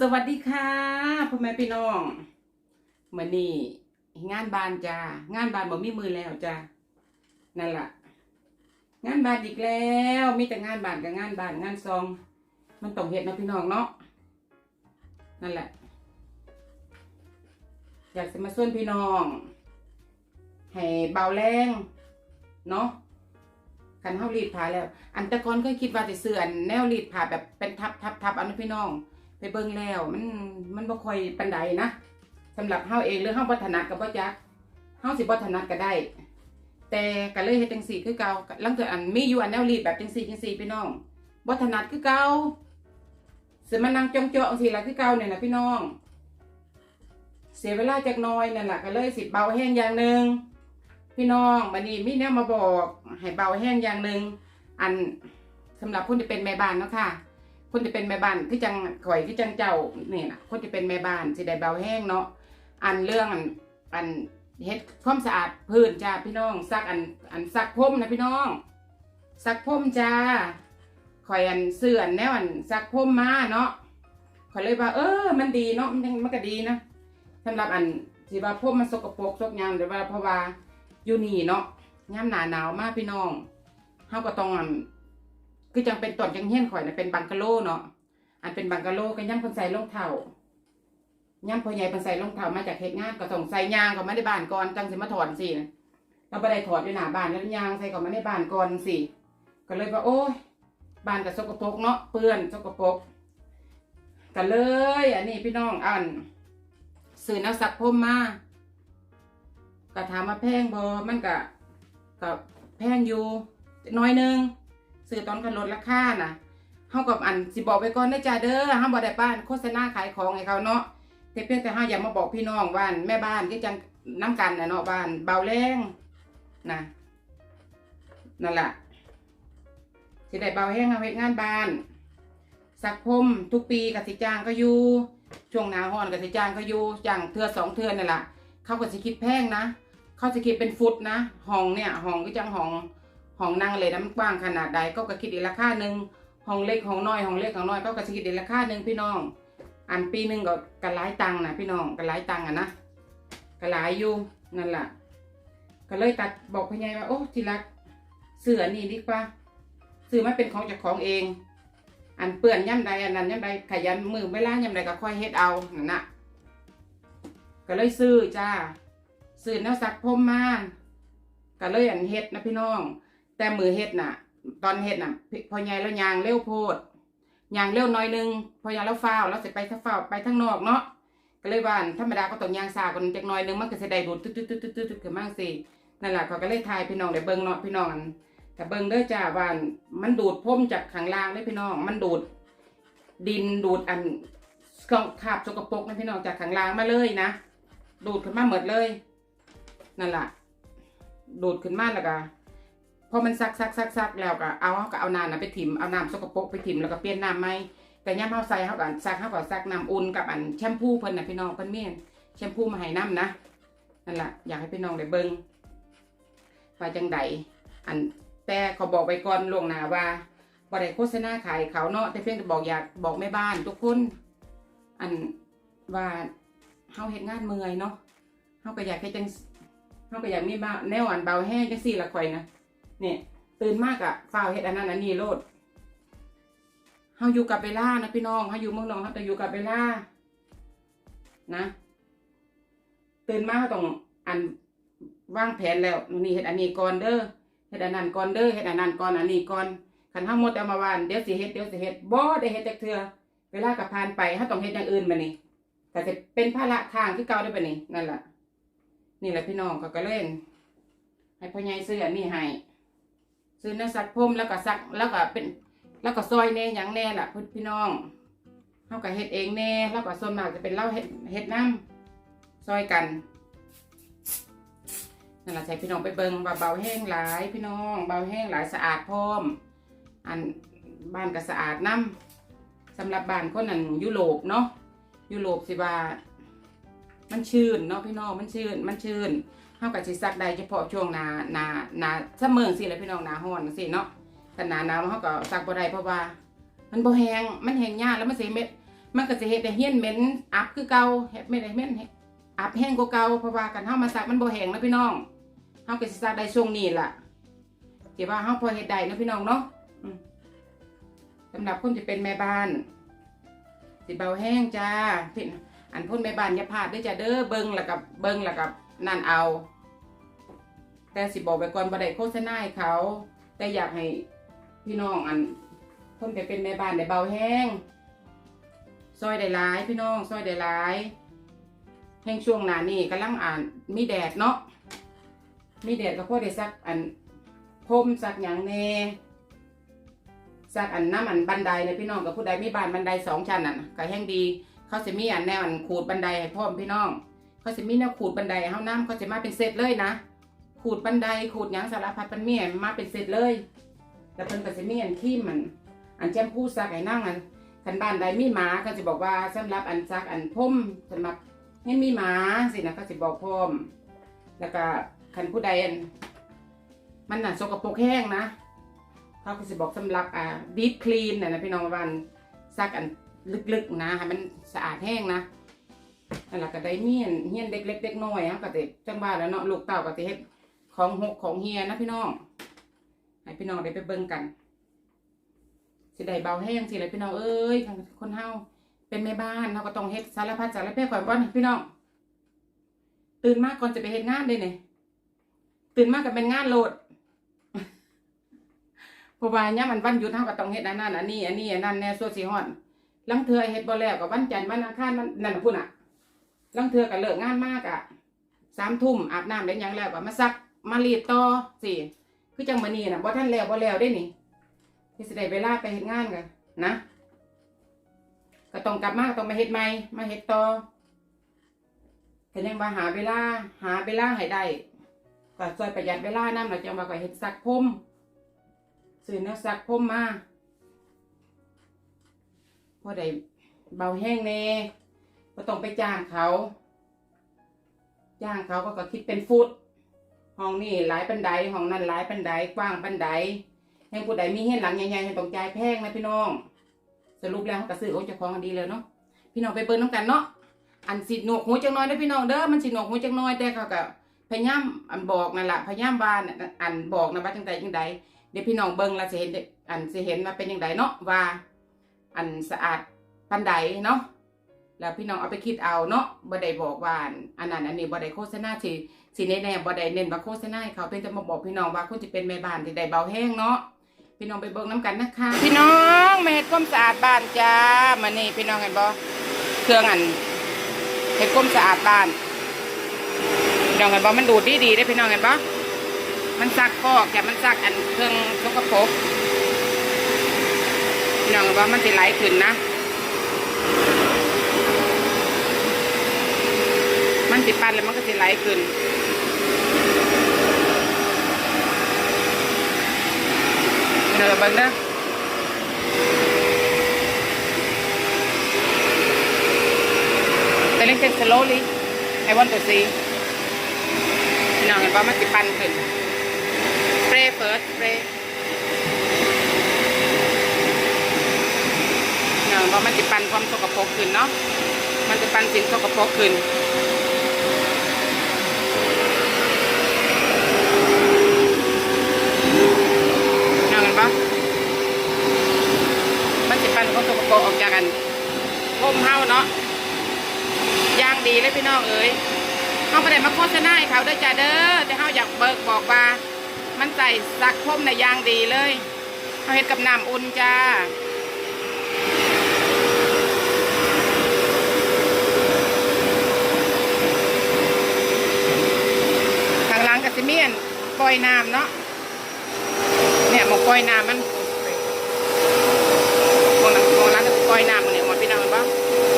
สวัสดีค่ะพ่อแม่พี่น้องเมื่อนี้งานบานจ้างานบานบ่มีมือแล้วจ้านั่นล่ะ งานบานอีกแล้วมีแต่งานบานกับงานบานงานซอง มันต้องเฮ็ดนะพี่น้องเนาะนั่นแหละ อยากจะมาส่วนพี่น้องให้เบาแรงเนาะคันเฮารีดผ้าแล้ว อันตะกอนก็คิดว่าจะซื้อนแนวรีดผ้าแบบเป็นทับทับทับอันนั้นพี่น้อง ไปเบิ่งแล้ว มันมันบ่ค่อยปานใดนะสำหรับเฮาเองหรือเฮาบ่ถนัดก็บ่จักเฮาสิบ่ถนัดก็ได้ แต่ก็เลยเฮ็ดจังซี่คือเก่าลังเทื่ออันมีอยู่อันแนวรีดแบบจังซี่จังซี่พี่น้องบ่ถนัดคือเก่าสิมานั่งจ้องๆจังซี่ล่ะคือเก่าเนี่ยนะพี่น้อง เสียเวลาจักน้อยนั่นล่ะก็เลยสิเบาแห้งอย่างหนึงพี่น้องบัดนี้มีแนวมาบอกให้เบาแห้งอย่างหนึงอันสำหรับผู้ที่เป็นแม่บ้านเนาะค่ะ คนที่เป็นแม่บ้านคือจังข่อยคือจังเจ้าเนี่ยนะคนที่เป็นแม่บ้านสิได้เบาแห้งเนาะอันเรื่องอันอันเฮ็ดความสะอาดพื้นจ้าพี่น้องซักอันอันซักพรมนะพี่น้องซักพรมจ้าข่อยอันเสื่อนแนวอันซักพรมมาเนาะข่อยเลยว่า เออ มันดีเนาะมันมันก็ดีนะสำหรับอันสิว่าพรมมันสกปรกซกยามหรือว่าเพราะว่าอยู่นี่เนาะยามหนาหนาวมากพี่น้องเฮาก็ต้องอัน คือจังเป็นตอนจังเฮี้ยนข่อยนะเป็นบังกะโลเนาะอันเป็นบังกะโลก็ย่ำคนใส่รองเท้าย่ำพ่อใหญ่คนใส่รองเท้ามาจากเฮ็ดงานก็ต้องใส่ยางก็ไมาในบ้านก่อนจังสิมาถอดสินะเราบ่ได้ถอดอยู่หน้าบ้านแล้วยางใส่ก็ไมาในบ้านก่อนสิก็เลยว่าโอ้ยบ้านก็สกปรกเนาะเปื้อนสกปรกก็เลย อันนี้พี่น้องอันซื้อแนวซักผมมาก็ถามมาแพงบ่มันก็ก็แพงอยู่น้อยนึง ซื้อตอนกันลดราคาน่ะเฮากับอันสิบอกไว้ก่อนนะจ้าเด้อเฮาบ่ได้บ้านโฆษณาขายของให้เขาเนาะแต่เพียงแต่เฮาอยากมาบอกพี่น้องว่าแม่บ้านที่จังน้ำกันนะเนาะบ้านเบาแรงนะนั่นแหละสิได้เบาแห้งเอาเฮ็ดงานบ้าน สักพรมทุกปีกสิจ้างก็อยู่ช่วงหน้าร้อนกสิจ้างก็อยู่จ้างเทื่อสองเทื่อนั่นล่ะเขาก็สิคิดแพงนะ เขาจะคิดเป็นฟุตนะห้องเนี่ยห้องก็จังห้อง ห้องนั่งเลยน้ำกว้างขนาดใดก็ก็คิดอีกราคาหนึ่งห้องเล็กห้องน้อยห้องเล็กห้องน้อยก็ก็จะคิดอีกราคาหนึ่งพี่น้อง อันปีหนึ่งก็กระหลายตังนะพี่น้องกระหลายตังค์อะนะกระหลายอยู่นั่นแหละก็เลยตัดบอกพอใหญายว่าโอ้ทีรักเสื้อนี่ดีกว่าซื้อมาเป็นของจากของเอง อันเปื่อนย่ำใดอันนั้นย่ำใดขยันมือเวลาย่ำใดก็ค่อยเฮ็ดเอานั่นน่ะก็เลยซื้อจ้าซื้อแนวซักผมมาก็เลยอันเฮ็ดนะพี่น้อง แต่มือเฮ็ดน่ะ ตอนเฮ็ดน่ะพอใหญ่แล้วยางเร็วโพดยางเร็วหน้อยนึง พอใหญ่แล้วฟ้าวแล้วสิไปถ้าฟ้าวไปทางนอกเนาะก็เลยว่าอันธรรมดาก็ต้องยางซากันจักน่อยนึงมันก็สิได้ดูดตึ๊ดตึ๊ดตึ๊ดตึ๊ดตึ๊ดตึ๊ดขึ้นมาสินั่นแหละเขาก็เลยทายพี่น้องได้เบิ่งเนาะพี่น้องอันแต่เบิ่งเด้อจ้าว่าอันมันดูดพ่มจากข้างล่างเลยพี่น้อง มันดูด ดินดูดอันขาบสกปรกนะพี่น้องจากข้างล่างมาเลยนะดูดขึ้นมาหมดเลย นั่นแหละดูดขึ้นมาแล้วก็ อมันซักซักซักซักแล้วก็เอาเขาก็เอาน้ำนะไปถิ่มเอาน้ำสกปรกไปถิ่มแล้วก็เปลี่ยนน้ำใหม่แต่ย่ำเขาใส่เขาก็ซักเขาก็ซักน้ำอุ่นกับอันแชมพูเพิ่นนะพี่น้องเพิ่นเมียนแชมพูมาให้น้ำนะนั่นแหละอยากให้พี่น้องได้เบิ่งว่าจังใดอันแต่เขาบอกไว้ก่อนลวงหน้าว่าบ่ได้โฆษณาขายเขาเนาะแต่เพียงแต่บอกอยากบอกแม่บ้านทุกคนอันว่าเฮาเฮ็ดงานเมื่อยเนาะเฮาก็อยากให้จังเฮาก็อยากมีบ้าแนวอันเบาแห้งจังซี่ละข่อยนะ เนี่ยตื่นมากอะฝ้าเฮ็ดอันนั้นอันนี้โลดเฮาอยู่กับเวลานะพี่น้องเฮาอยู่เมืองนอกเฮาต้อยู่กับเวลานะ ตื่นมาเฮาต้องอันวางแผนแล้วนี่เฮ็ดอันนี้ก่อนเด้อเฮ็ดอันนั้นก่อนเด้อเฮ็ดอันนั้นก่อนอันนี้ก่อนคันเฮาหมดแต่มาวานเดี๋ยวสิเฮ็ดเดี๋ยวสิเฮ็ดบ่ได้เฮ็ดจักเทื่อเวลาก็ผ่านไปเฮาต้องเฮ็ดอย่างอื่นบัดนี้ก็จะเป็นภาระทางคือเก่าได้อบัดนี้นั่นล่ะนี่แหละพี่น้องเขาก็เล่นให้พ่อใหญ่ซื้ออันนี้ให้ ซื้อเนื้อสักพรมแล้วก็สักแล้วก็เป็น แล้วก็ซอยแน่ยังแน่ล่ะพี่พี่น้องเฮาก็เฮ็ดเองแน่แล้วก็ส่วนมากจะเป็นเล่าเฮ็ดเฮ็ดน้ำซอยกันนั่นแหละใส่พี่น้องไปเบิงว่าเบาแห้งหลายพี่น้อง เบาแห้งหลายสะอาดพร้อม อันบ้านก็สะอาดน้ำสำหรับบ้านคนนั้นยุโรปเนาะยุโรปสิว่า มันชื้นเนาะพี่น้องมันชื้นมันชื้นเฮาก็สิซักได้เฉพาะช่วงหนาหนาหนาเสมอสิแหละพี่น้องหนาร้อนจังซี่เนาะแต่หนาหนาวเฮาก็ซักบ่ได้เพราะว่า มันบ่แห้งมันแห้งยากแล้วมันสิเม็ดมันก็จะเฮ็ดให้เฮียนเหม็นอับคือเก่าเฮ็ดไม่ได้เหม็นอับแห้งกว่าเก่าเพราะว่ากันเฮามาซักมันบ่แห้งนะพี่น้องเฮาก็สิซักได้ช่วงนี้ล่ะที่ว่าเฮาพอเฮ็ดได้นะพี่น้องเนาะสำหรับคนที่เป็นแม่บ้านสิเบาแห้งจ้าพี่ อันพ่นแม่บ้านอย่าพลาดเด้จ้าเด้อเบิ่งแล้วกับเบิ่งแล้วกับนั่นเอา แต่สิบอกไปก่อนบ่ได้โฆษณาให้เขา แต่อยากให้พี่น้องอันคนไปเป็นแม่บ้านได้เบาแห้งซอยได้หลายพี่น้องซอยได้หลายแห่งช่วงหน้านี่กำลังอ่านมีแดดเนาะมีแดดก็พอได้ซักอันพรมซักหยังแน่ซักอันน้ำอันบันไดเลยพี่น้องกับผู้ใดมีบ้านบันไดสองชั้นอะก็แห้งดี เขาจะมีอันแนวอันขูดบันไดให้พร้อมพี่น้อง เขาจะมีแนวขูดบันไดให้เฮาน้ำเขาจะมาเป็นเซตเลยนะ ขูดบันไดขูดหยังสารพัดปันเมียมาเป็นเซตเลย แล้วเพิ่นก็จะมีอันขี้มัน อันแจมพูซักให้นั่งอันคันบ้านใดมีหมาก็จะบอกว่าสำหรับอันซักอันพ่มสำหรับให้มีหมาสินะก็จะบอกพ่อม แล้วก็คันผู้ใดอันมันน่ะสกปรกแห้งนะเขาก็จะบอกสำหรับอ่าดีฟคลีนน่ะนะพี่น้องวันซักอัน ลึกๆนะให้มันสะอาดแห้งนะนั่นแหละก็ได้เมียนเฮียนเด็กเล็กเด็กน้อยฮะก็จะจังบ้านแล้วเนาะลูกเต่าก็จะเฮ็ดของหกของเฮียนะพี่น้องให้พี่น้องได้ไปเบิ่งกันสิได้เบาแห้งสิเลยพี่น้องเอ้ยคนเฮาเป็นแม่บ้านเราก็ต้องเฮ็ดสารพัดสารเพก่อนบ่พี่น้องตื่นมากก่อนจะไปเฮ็ดงานเลยเนี่ยตื่นมากกับเป็นงานโหลดเพราะว่าเนี่ยมันวันหยุดเฮาก็ต้องเฮ็ดอันนั้นอันนี้อันนี้อันนั้นแน่ส่วนสิฮอด ลังเทือเฮ็ดบ่แล้วก็วันจันทร์วันอังคารมันนั่นน่ะพุ่นอะลังเทือก็เลิกงานมากอะสามทุ่มอาบน้ำเล่นหยังแล้วก็มาซักมารีดต่อสิคือจังมื้อนี้น่ะบ่ทันแล้วบ่แล้วได้นี่ที่สิได้เวลาไปเฮ็ดงานกันนะก็ต้องกลับมากต้องมาเฮ็ดใหม่มาเฮ็ดต่อก็ยังว่าหาเวลาหาเวลาให้ได้ก็ช่วยประหยัดเวลานำแล้วจังว่าก็เฮ็ดซักผมซื้อแนวซักผมมา พอได้เบาแห้งแน่ก็ต้องไปจ้างเขา จ้างเขาก็ก็คิดเป็นฟุตห้องนี่หลายปันไดห้องนั้นหลายปันไดกว้างปันไดแห่งผู้ใดมีเฮียนหลังใหญ่ๆให้ต้องจ่ายแพงนะพี่น้อง สรุปแล้วเขาก็ซื้อโอ้เจ้าของดีเลยเนาะพี่น้องไปเบิ่งน้ำกันเนาะอันสิหนวกหูจังน้อยเด้พี่น้องเด้อมันสิหนวกหูจังน้อยแต่เขาก็พยายามอันบอกนั่นแหละพยายามว่านอันบอกนะว่าจังใดจังใดเดี๋ยวพี่น้องเบิ่งแล้วสิเห็นเด้ออันสิเห็นว่าเป็นจังใดเนาะว่า อันสะอาดปันใดเนาะแล้วพี่น้องเอาไปคิดเอาเนาะบ่ได้บอกว่าอันนั้นอันนี้บ่ได้โฆษณาสิสิแน่ๆบ่ได้เน้นว่าโฆษณาเขาเพียงแต่มาบอกพี่น้องว่าคนที่เป็นแม่บ้านที่ได้เบาแห้งเนาะพี่น้องไปเบิ่งน้ำกันนะคะ พี่น้องมาเฮ็ดความสะอาดบ้านจ้ามานี่พี่น้องเห็นบ่เครื่องอันเฮ็ดความสะอาดบ้านพี่น้องเห็นบ่มันดูดดีดีๆได้พี่น้องเห็นบ่มันซักฟอกแต่มันซักอันเครื่องสกปรก พี่น้องเห็นบ่มันสิไหลขึ้นนะ มันสิปั่นแล้วมันก็สิไหลขึ้นเดี๋ยวเบิ่งเด้อ Telling it slowly. I want to see. พี่น้องเห็นว่ามันสิปั่นขึ้น Spray first spray พี่น้องเห็ นว่ามันสิปั่นความสกปรกขึ้นเนาะมันจะปันสิ่งสกปรกขึ้นพี่น้องเห็นปะมันสิปั่นความสกปรกออกจากกันร่มเฮาเนาะย่างดีเลยพี่น้องเอ้ยเขาไม่ได้มาโฆษณาให้เขาเด้อจ้าเด้อแต่เขาอยากเบิกบอกว่า มันใส่ซักพมในยางดีเลยเขาเฮ็ดกับน้ำอุ่นจ้า ข้างหลังกับซิเมียน ปล่อยน้ำเนาะเนี่ยหมกปล่อยน้ำมันมองหลังมองหลังก็ปล่อยน้ำมันเนี่ยหมดพี่น้องเห็นปะ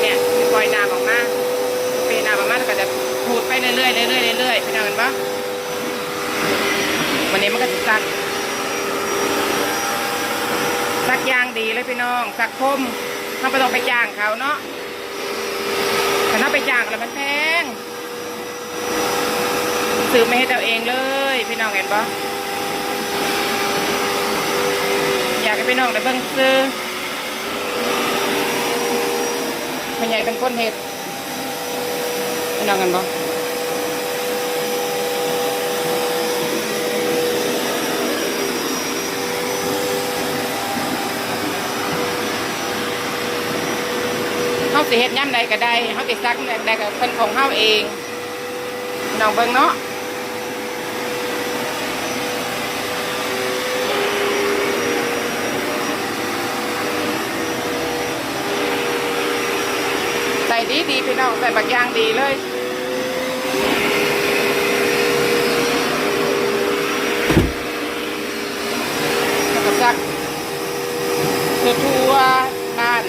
เนี่ยปล่อยน้ำออกมาเปล่อยน้ำออกมาแล้วก็จะพูดไปเรื่อยๆเรื่อยๆเรื่อยๆพี่น้องเห็นปะวันนี้มันก็จะซักซักยางดีเลยพี่น้องซักคมเขาไม่ต้องไปจ้างเขาเนาะแต่ถ้าไปจ้างแล้วมันแพง ซื้อไม่ให้ตัวเองเลย พี่น้องเห็นปะอยากให้พี่น้องได้เบิ่งซื้อพ่อใหญ่เป็นคนเฮ็ดพี่น้องกันบ่เฮาสิเฮ็ดยามใดก็ได้เฮาสิซักยามใดก็เป็นของเฮาเองพี่น้องเบิ่งเนาะ ใส่ดีดีพี่ น้องใส่บักยางดีเลยแล้วก็ซักทั่วบ้าน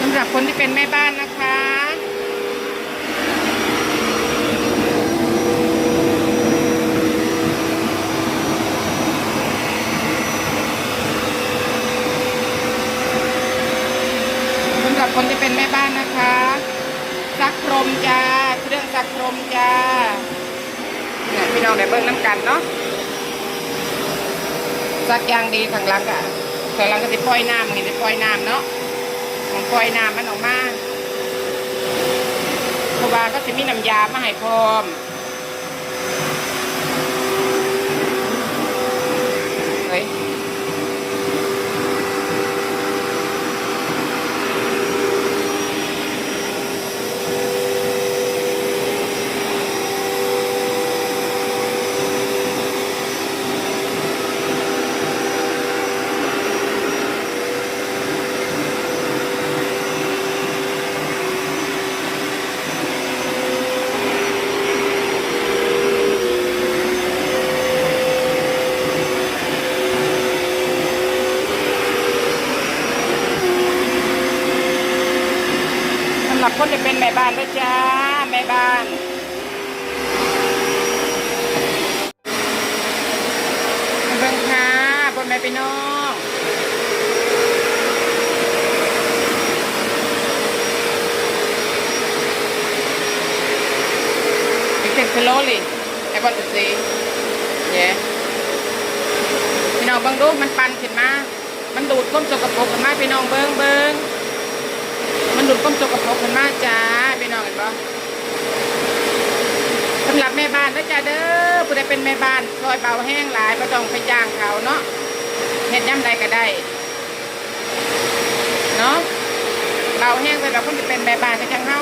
สำหรับคนที่เป็นแม่บ้านนะคะ สำหรับคนที่เป็นแม่บ้านนะคะซักพรมจ้าเครื่องซักพรมจ้าเนี่ยพี่น้องได้เบิ้งน้ำ กันเนาะสักอย่างดีทางหลังอะทางหลังก็จะปล่อยน้ำมันจะปล่อยน้ำเนาะมันปล่อยน้ำมันออกมาเพราะว่าก็จะมีน้ำยามาให้พร้อมเฮ้ย สำหรับคนที่เป็นแม่ บ้านด้วยจ้าแม่บ้านเบิ่งค่ะบนแม่พี่น้อง You can slowly I want to see yeah พี่น้องเบิ่งดูมันปั่นขึ้นมา มันดูดก้มสกปรกขึ้นมาพี่น้องเบิ่งเบิ่ง ก้มจกกระพกขึ้นมากจ้าพี่น้องเห็นปะสำหรับแม่บ้านนะจ้าเด้อผู้ใดเป็นแม่บ้านซอยเบาแห้งหลายไม่ต้องไปย่างเขาเนาะเห็ดย่ำใดก็ได้เนาะเบาแห้งไปแบบคนที่เป็นแม่บ้านก็จังเฮา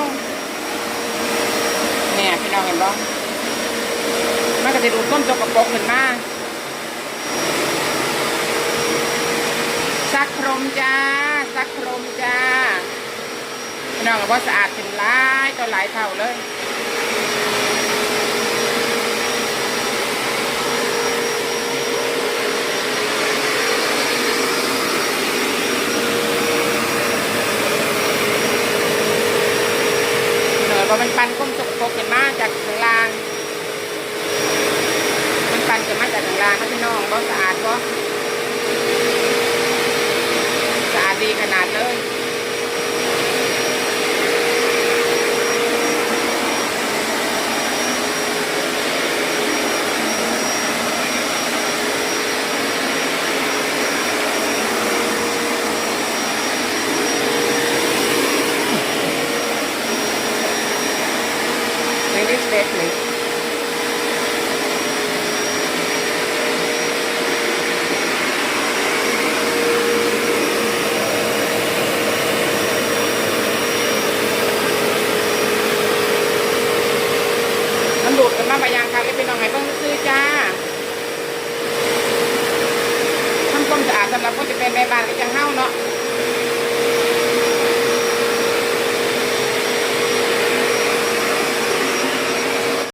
เนี่ยพี่น้องเห็นปะมันก็จะดูดก้มจกกระพกขึ้นมาซักพรมจ้าซักพรมจ้า พี่น้องก็ว่าสะอาดถึงหลายต่อหลายเท่าเลยพี่น้อว่ามันปันก้มสกปรกเห็นมาจากข้างล่าง มันปันจะมาจากข้างล่างนะพี่น้องบ่สะอาดบ่